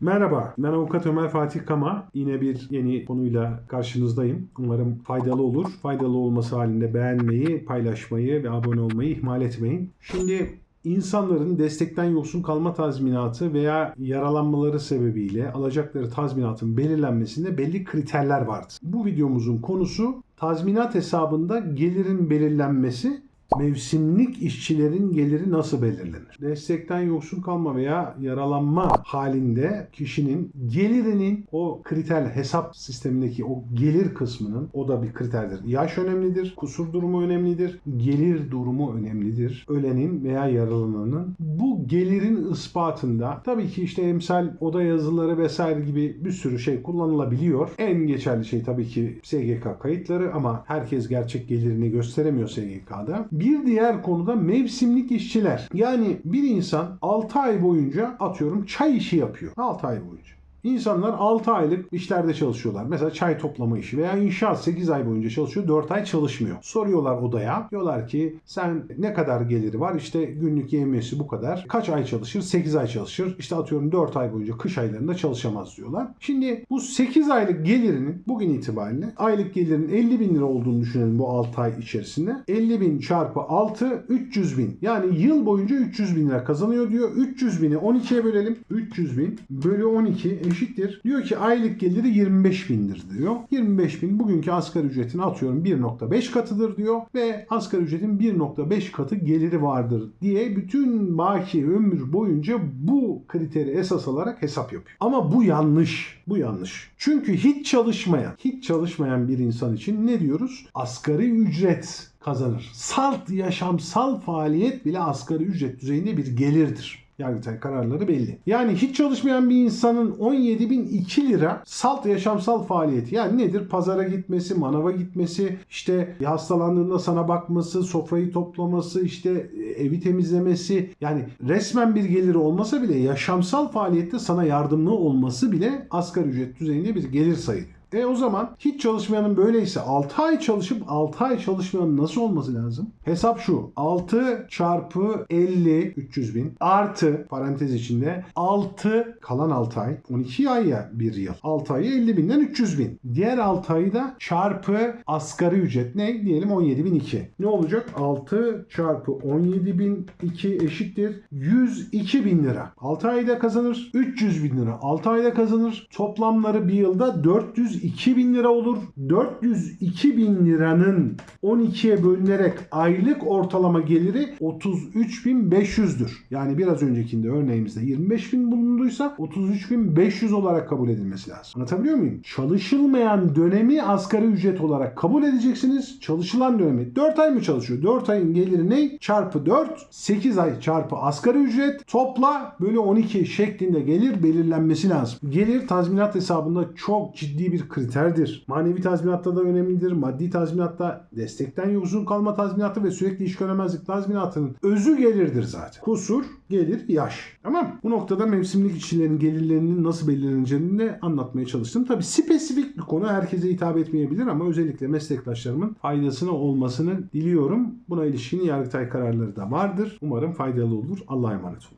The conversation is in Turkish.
Merhaba, ben avukat Ömer Fatih Kama. Yine bir yeni konuyla karşınızdayım. Umarım faydalı olur. Faydalı olması halinde beğenmeyi, paylaşmayı ve abone olmayı ihmal etmeyin. Şimdi insanların destekten yoksun kalma tazminatı veya yaralanmaları sebebiyle alacakları tazminatın belirlenmesinde belli kriterler vardır. Bu videomuzun konusu tazminat hesabında gelirin belirlenmesi Mevsimlik işçilerin geliri nasıl belirlenir? Destekten yoksun kalma veya yaralanma halinde kişinin gelirinin o kriter hesap sistemindeki o gelir kısmının o da bir kriterdir. Yaş önemlidir, kusur durumu önemlidir, gelir durumu önemlidir. Ölenin veya yaralananın bu gelirin ispatında tabii ki işte emsal oda yazıları vesaire gibi bir sürü şey kullanılabiliyor. En geçerli şey tabii ki SGK kayıtları ama herkes gerçek gelirini gösteremiyor SGK'da. Bir diğer konuda mevsimlik işçiler. Yani bir insan 6 ay boyunca atıyorum çay işi yapıyor. 6 ay boyunca. İnsanlar 6 aylık işlerde çalışıyorlar. Mesela çay toplama işi veya inşaat 8 ay boyunca çalışıyor. 4 ay çalışmıyor. Soruyorlar odaya. Diyorlar ki sen ne kadar geliri var? İşte günlük yemiyesi bu kadar. Kaç ay çalışır? 8 ay çalışır. İşte atıyorum 4 ay boyunca kış aylarında çalışamaz diyorlar. Şimdi bu 8 aylık gelirinin bugün itibariyle aylık gelirin 50 bin lira olduğunu düşünelim bu 6 ay içerisinde. 50 bin çarpı 6 300 bin. Yani yıl boyunca 300 bin lira kazanıyor diyor. 300 bini 12'ye bölelim. 300 bin bölü 12 eşittir. Diyor ki aylık geliri 25 bindir diyor. 25 bin bugünkü asgari ücretin atıyorum 1.5 katıdır diyor. Ve asgari ücretin 1.5 katı geliri vardır diye bütün baki ömür boyunca bu kriteri esas alarak hesap yapıyor. Ama bu yanlış. Bu yanlış. Çünkü hiç çalışmayan, hiç çalışmayan bir insan için ne diyoruz? Asgari ücret kazanır. Salt yaşamsal faaliyet bile asgari ücret düzeyinde bir gelirdir. Yargıtay kararları belli. Yani hiç çalışmayan bir insanın 17.002 lira salt yaşamsal faaliyeti. Yani nedir? Pazara gitmesi, manava gitmesi, işte hastalandığında sana bakması, sofrayı toplaması, işte evi temizlemesi. Yani resmen bir geliri olmasa bile yaşamsal faaliyette sana yardımlı olması bile asgari ücret düzeyinde bir gelir sayılıyor. E o zaman hiç çalışmayanın böyleyse 6 ay çalışıp 6 ay çalışmayanın nasıl olması lazım? Hesap şu. 6 çarpı 50 300 bin artı parantez içinde 6 kalan 6 ay 12 ay ya bir yıl. 6 ayı 50 binden 300 bin. Diğer 6 ayı da çarpı asgari ücret ne? Diyelim 17 bin 2. Ne olacak? 6 çarpı 17 bin 2 eşittir 102 bin lira. 6 ayda kazanır 300 bin lira. 6 ayda kazanır. Toplamları bir yılda 402 bin lira olur. 402 bin liranın 12'ye bölünerek aylık ortalama geliri 33.500'dür. Yani biraz öncekinde örneğimizde 25 bin bulunduysa 33.500 olarak kabul edilmesi lazım. Anlatabiliyor muyum? Çalışılmayan dönemi asgari ücret olarak kabul edeceksiniz. Çalışılan dönemi 4 ay mı çalışıyor? 4 ayın geliri ne? Çarpı 4 8 ay çarpı asgari ücret topla bölü 12 şeklinde gelir belirlenmesi lazım. Gelir tazminat hesabında çok ciddi kriterdir. Manevi tazminatta da önemlidir. Maddi tazminatta destekten yoksun kalma tazminatı ve sürekli iş göremezlik tazminatının özü gelirdir zaten. Kusur, gelir, yaş. Tamam Bu noktada mevsimlik işçilerin gelirlerinin nasıl belirleneceğini de anlatmaya çalıştım. Tabi spesifik bir konu herkese hitap etmeyebilir ama özellikle meslektaşlarımın faydasına olmasını diliyorum. Buna ilişkin Yargıtay kararları da vardır. Umarım faydalı olur. Allah'a emanet olun.